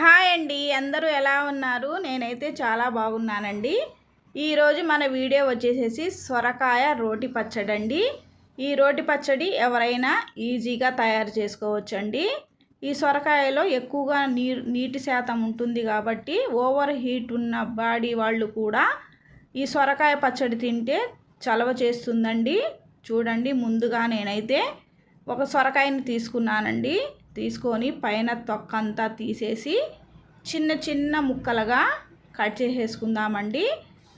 Hi అండి అందరూ ఎలా ఉన్నారు? నేనైతే చాలా బాగున్నానండి. ఈరోజు మన వీడియో వచ్చేసేసి సొరకాయ రోటి పచ్చడి అండి. ఈ రోటి పచ్చడి ఎవరైనా ఈజీగా తయారు చేసుకోవచ్చండి. ఈ సొరకాయలో ఎక్కువగా నీరు నీటి శాతం ఉంటుంది కాబట్టి ఓవర్ హీట్ ఉన్న బాడీ వాళ్ళు కూడా ఈ సొరకాయ పచ్చడి తింటే చలవ చేస్తుందండి. చూడండి ముందుగా నేనైతే ఒక సొరకాయని తీసుకున్నానండి. తీసుకొని పైన తొక్కంతా తీసేసి చిన్న చిన్న ముక్కలుగా కట్ చేసేసుకుందామండి.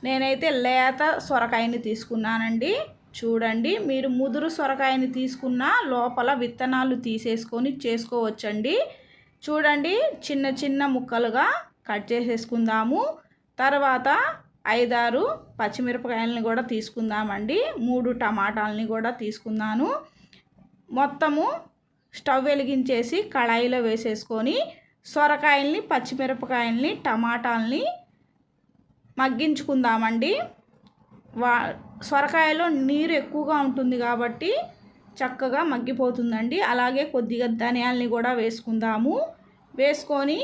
నేనైతే లేత సొరకాయని తీసుకున్నానండి. చూడండి మీరు ముదురు సొరకాయని తీసుకున్న లోపల విత్తనాలు తీసేసుకొని చేసుకోవచ్చండి. చూడండి చిన్న చిన్న ముక్కలుగా కట్ చేసేసుకుందాము. తర్వాత ఐదారు పచ్చిమిరపకాయలని కూడా తీసుకుందామండి. మూడు టమాటాలని కూడా తీసుకున్నాను. మొత్తము స్టవ్ వెలిగించేసి కళాయిలో వేసేసుకొని సొరకాయల్ని పచ్చిమిరపకాయల్ని టమాటాలని మగ్గించుకుందామండి. వా సొరకాయలో నీరు ఎక్కువగా ఉంటుంది కాబట్టి చక్కగా మగ్గిపోతుందండి. అలాగే కొద్దిగా ధనియాల్ని కూడా వేసుకుందాము. వేసుకొని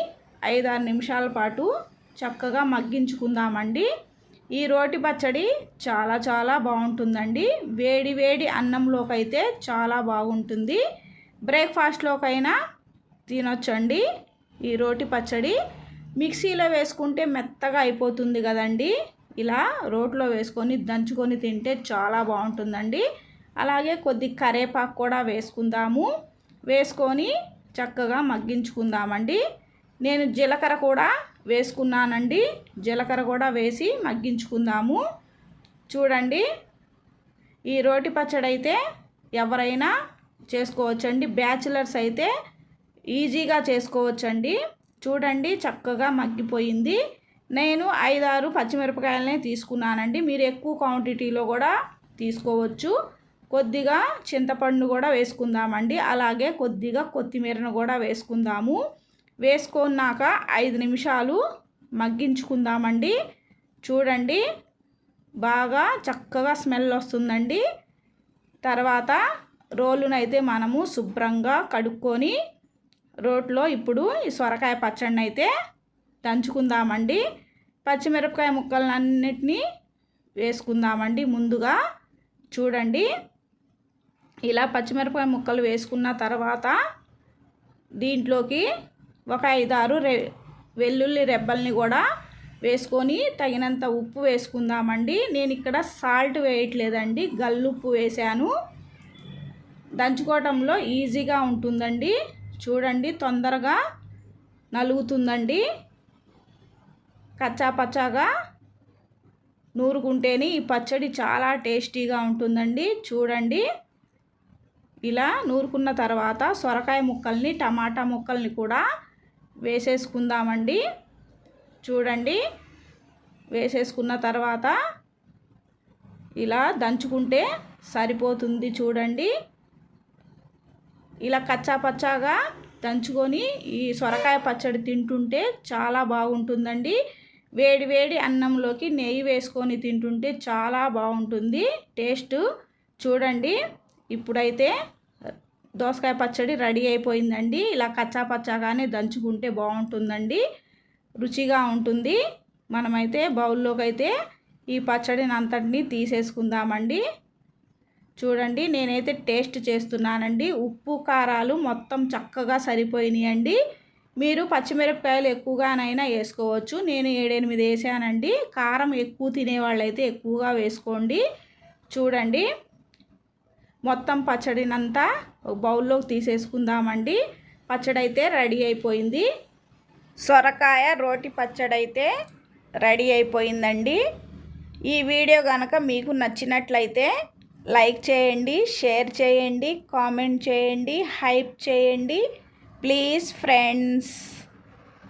ఐదారు నిమిషాల పాటు చక్కగా మగ్గించుకుందామండి. ఈ రోటి పచ్చడి చాలా చాలా బాగుంటుందండి. వేడి వేడి అన్నంలోకి అయితే చాలా బాగుంటుంది. బ్రేక్ఫాస్ట్లోకైనా తినొచ్చండి. ఈ రోటి పచ్చడి మిక్సీలో వేసుకుంటే మెత్తగా అయిపోతుంది కదండి. ఇలా రోట్లో వేసుకొని దంచుకొని తింటే చాలా బాగుంటుందండి. అలాగే కొద్ది కరేపాకు కూడా వేసుకుందాము. వేసుకొని చక్కగా మగ్గించుకుందామండి. నేను జీలకర్ర కూడా వేసుకున్నానండి. జీలకర్ర కూడా వేసి మగ్గించుకుందాము. చూడండి. ఈ రోటి పచ్చడి అయితే ఎవరైనా చేసుకోవచ్చండి. బ్యాచిలర్స్ అయితే ఈజీగా చేసుకోవచ్చండి. చూడండి చక్కగా మగ్గిపోయింది. నేను ఐదారు పచ్చిమిరపకాయలనే తీసుకున్నానండి. మీరు ఎక్కువ క్వాంటిటీలో కూడా తీసుకోవచ్చు. కొద్దిగా చింతపండు కూడా వేసుకుందామండి. అలాగే కొద్దిగా కొత్తిమీరను కూడా వేసుకుందాము. వేసుకున్నాక ఐదు నిమిషాలు మగ్గించుకుందామండి. చూడండి బాగా చక్కగా స్మెల్ వస్తుందండి. తర్వాత రోలునైతే మనము శుభ్రంగా కడుక్కొని రోట్లో ఇప్పుడు ఈ సొరకాయ పచ్చడిని అయితే దంచుకుందామండి. పచ్చిమిరపకాయ ముక్కలన్నిటినీ వేసుకుందామండి ముందుగా. చూడండి. ఇలా పచ్చిమిరపకాయ ముక్కలు వేసుకున్న తర్వాత దీంట్లోకి ఒక ఐదారు రె వెల్లుల్లి రెబ్బల్ని కూడా వేసుకొని తగినంత ఉప్పు వేసుకుందామండి. నేను ఇక్కడ సాల్ట్ వేయట్లేదండి. గల్లుప్పు వేసాను దంచుకోవటంలో ఈజీగా ఉంటుందండి. చూడండి తొందరగా నలుగుతుందండి. కచ్చా పచ్చాగా నూరుకుంటేనే ఈ పచ్చడి చాలా టేస్టీగా ఉంటుందండి. చూడండి ఇలా నూరుకున్న తర్వాత సొరకాయ ముక్కల్ని టమాటా ముక్కల్ని కూడా వేసేసుకుందామండి. చూడండి వేసేసుకున్న తర్వాత ఇలా దంచుకుంటే సరిపోతుంది చూడండి. ఇలా కచ్చా పచ్చాగా దంచుకొని ఈ సొరకాయ పచ్చడి తింటుంటే చాలా బాగుంటుందండి. వేడి వేడి అన్నంలోకి నెయ్యి వేసుకొని తింటుంటే చాలా బాగుంటుంది. టేస్ట్ చూడండి. ఇప్పుడైతే దోసకాయ పచ్చడి రెడీ అయిపోయిందండి. ఇలా కచ్చా పచ్చాగానే దంచుకుంటే బాగుంటుందండి. రుచిగా ఉంటుంది. మనమైతే బౌల్లోకి అయితే ఈ పచ్చడిని అంతటినీ తీసేసుకుందామండి. చూడండి నేనైతే టేస్ట్ చేస్తున్నానండి. ఉప్పు కారాలు మొత్తం చక్కగా సరిపోయినాయండి. మీరు పచ్చిమిరపకాయలు ఎక్కువగానైనా వేసుకోవచ్చు. నేను ఏడెనిమిది వేసానండి. కారం ఎక్కువ తినేవాళ్ళైతే ఎక్కువగా వేసుకోండి. చూడండి మొత్తం పచ్చడినంతా బౌల్లోకి తీసేసుకుందామండి. పచ్చడి అయితే రెడీ అయిపోయింది. సొరకాయ రోటి పచ్చడి అయితే రెడీ అయిపోయిందండి. ఈ వీడియో కనుక మీకు నచ్చినట్లయితే లైక్ చేయండి షేర్ చేయండి కామెంట్ చేయండి హైప్ చేయండి. Please friends.